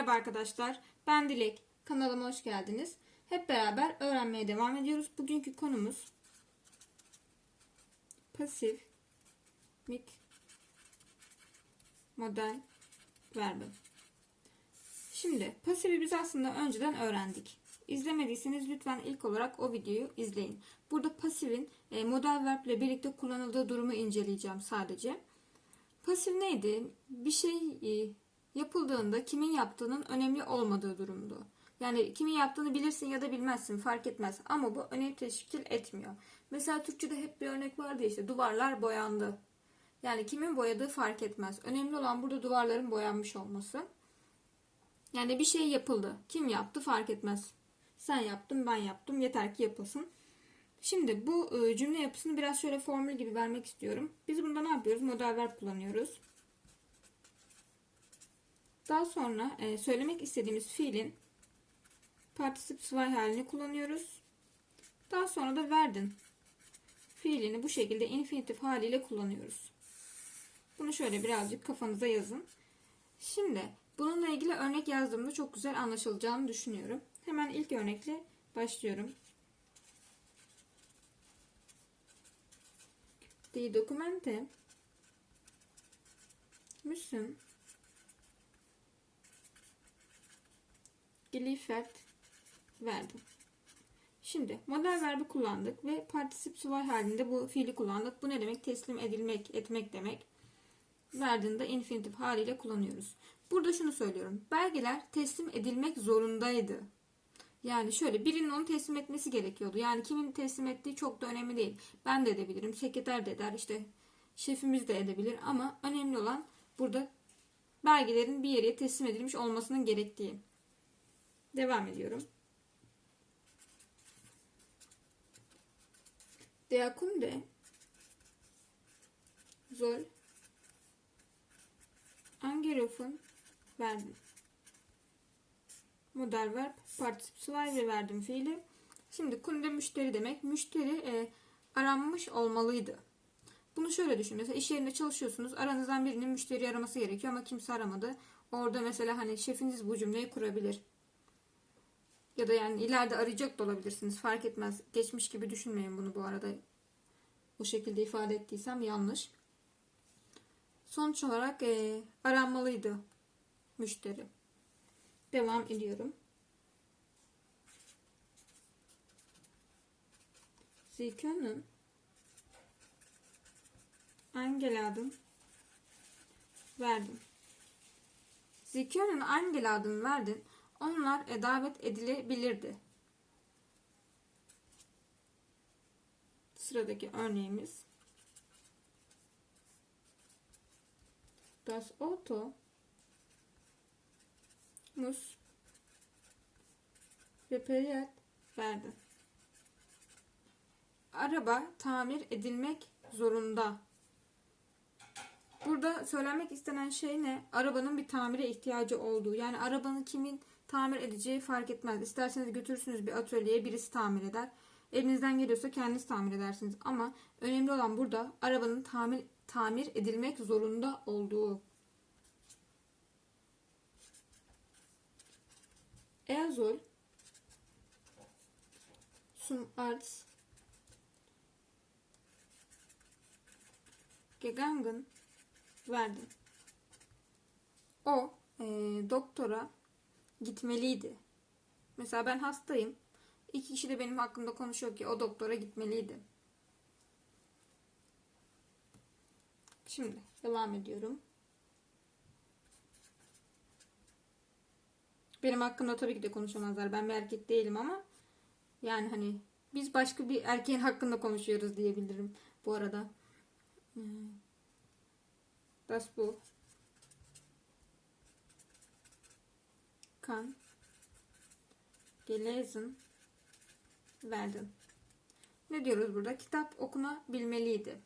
Merhaba arkadaşlar, ben Dilek. Kanalıma hoş geldiniz. Hep beraber öğrenmeye devam ediyoruz. Bugünkü konumuz pasif mik model verbi. Şimdi pasifi biz aslında önceden öğrendik. İzlemediyseniz lütfen ilk olarak o videoyu izleyin. Burada pasifin e, model verb ile birlikte kullanıldığı durumu inceleyeceğim sadece. Pasif neydi? Bir şey e, yapıldığında kimin yaptığının önemli olmadığı durumdu. Yani kimin yaptığını bilirsin ya da bilmezsin fark etmez. Ama bu önem teşkil etmiyor. Mesela Türkçe'de hep bir örnek vardı işte duvarlar boyandı. Yani kimin boyadığı fark etmez. Önemli olan burada duvarların boyanmış olması. Yani bir şey yapıldı. Kim yaptı fark etmez. Sen yaptın ben yaptım yeter ki yapılsın. Şimdi bu e, cümle yapısını biraz şöyle formül gibi vermek istiyorum. Biz bunda ne yapıyoruz? Model verb kullanıyoruz. Daha sonra e, söylemek istediğimiz fiilin particip zwei halini kullanıyoruz. Daha sonra da verdin fiilini bu şekilde infinitif haliyle kullanıyoruz. Bunu şöyle birazcık kafanıza yazın. Şimdi bununla ilgili örnek yazdığımda çok güzel anlaşılacağını düşünüyorum. Hemen ilk örnekle başlıyorum. Die Dokumente müssen geliefert werden. Şimdi model verbi kullandık ve particip zwei halinde bu fiili kullandık. Bu ne demek? Teslim edilmek, etmek demek. Verdiğinde infinitif haliyle kullanıyoruz. Burada şunu söylüyorum. Belgeler teslim edilmek zorundaydı. Yani şöyle birinin onu teslim etmesi gerekiyordu. Yani kimin teslim ettiği çok da önemli değil. Ben de edebilirim, sekreter de eder, işte şefimiz de edebilir ama önemli olan burada belgelerin bir yere teslim edilmiş olmasının gerektiği. Devam ediyorum. Der Kunde soll angerufen werden. Model verb particip ve verdim fiili. Şimdi kunde müşteri demek. Müşteri e, aranmış olmalıydı. Bunu şöyle düşün. Mesela iş yerinde çalışıyorsunuz. Aranızdan birinin müşteri araması gerekiyor ama kimse aramadı. Orada mesela hani şefiniz bu cümleyi kurabilir. Ya da yani ileride arayacak da olabilirsiniz. Fark etmez. Geçmiş gibi düşünmeyin bunu bu arada. Bu şekilde ifade ettiysem yanlış. Sonuç olarak e, aranmalıydı müşteri. Devam ediyorum. Sie können eingeladen verdim. Sie können eingeladen verdin. Onlar davet edilebilirdi. Sıradaki örneğimiz. Das Auto muss repariert werden. Araba tamir edilmek zorunda. Burada söylenmek istenen şey ne? Arabanın bir tamire ihtiyacı olduğu. Yani arabanın kimin tamir edeceği fark etmez. İsterseniz götürürsünüz bir atölyeye birisi tamir eder. Elinizden geliyorsa kendiniz tamir edersiniz. Ama önemli olan burada arabanın tamir, tamir edilmek zorunda olduğu. Er soll zum Arzt gegangen werden. O e, doktora gitmeliydi. Mesela ben hastayım. İki kişi de benim hakkımda konuşuyor ki o doktora gitmeliydi. Şimdi devam ediyorum. Benim hakkımda tabii ki de konuşamazlar. Ben bir erkek değilim ama yani hani biz başka bir erkeğin hakkında konuşuyoruz diyebilirim bu arada. Hmm. Das bu. Kan. Gelesen. Verdim. Ne diyoruz burada? Kitap okunabilmeliydi.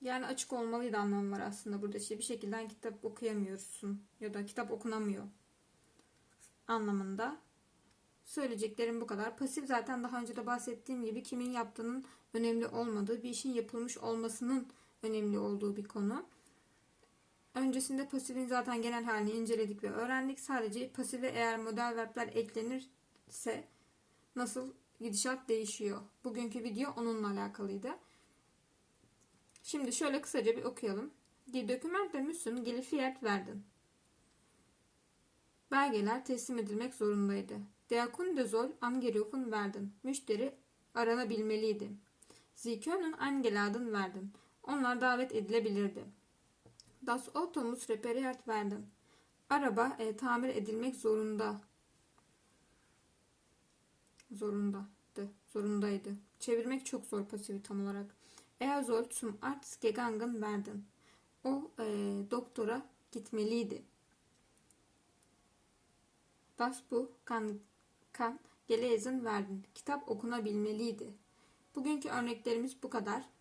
Yani açık olmalıydı anlamı var aslında burada. işte bir şekilde kitap okuyamıyorsun ya da kitap okunamıyor anlamında. Söyleyeceklerim bu kadar. Pasif zaten daha önce de bahsettiğim gibi kimin yaptığının önemli olmadığı, bir işin yapılmış olmasının önemli olduğu bir konu. Öncesinde pasifin zaten genel halini inceledik ve öğrendik. Sadece pasife eğer model verbler eklenirse nasıl gidişat değişiyor. Bugünkü video onunla alakalıydı. Şimdi şöyle kısaca bir okuyalım. Die Dokumente müssen geliefert werden. Belgeler teslim edilmek zorundaydı. Der Kunde soll angerufen werden. Müşteri aranabilmeliydi. Sie können eingeladen werden. Onlar davet edilebilirdi. Das Auto muss repariert werden. Araba e, tamir edilmek zorunda. Zorundadı. Zorundaydı. Çevirmek çok zor pasifi tam olarak. Er soll zum Arzt gegangen werden. O e, doktora gitmeliydi. Das Buch kann, kann gelesen werden. Kitap okunabilmeliydi. Bugünkü örneklerimiz bu kadar.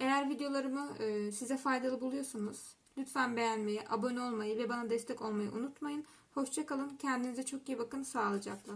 Eğer videolarımı e, size faydalı buluyorsanız lütfen beğenmeyi, abone olmayı ve bana destek olmayı unutmayın. Hoşçakalın. Kendinize çok iyi bakın. Sağlıcakla.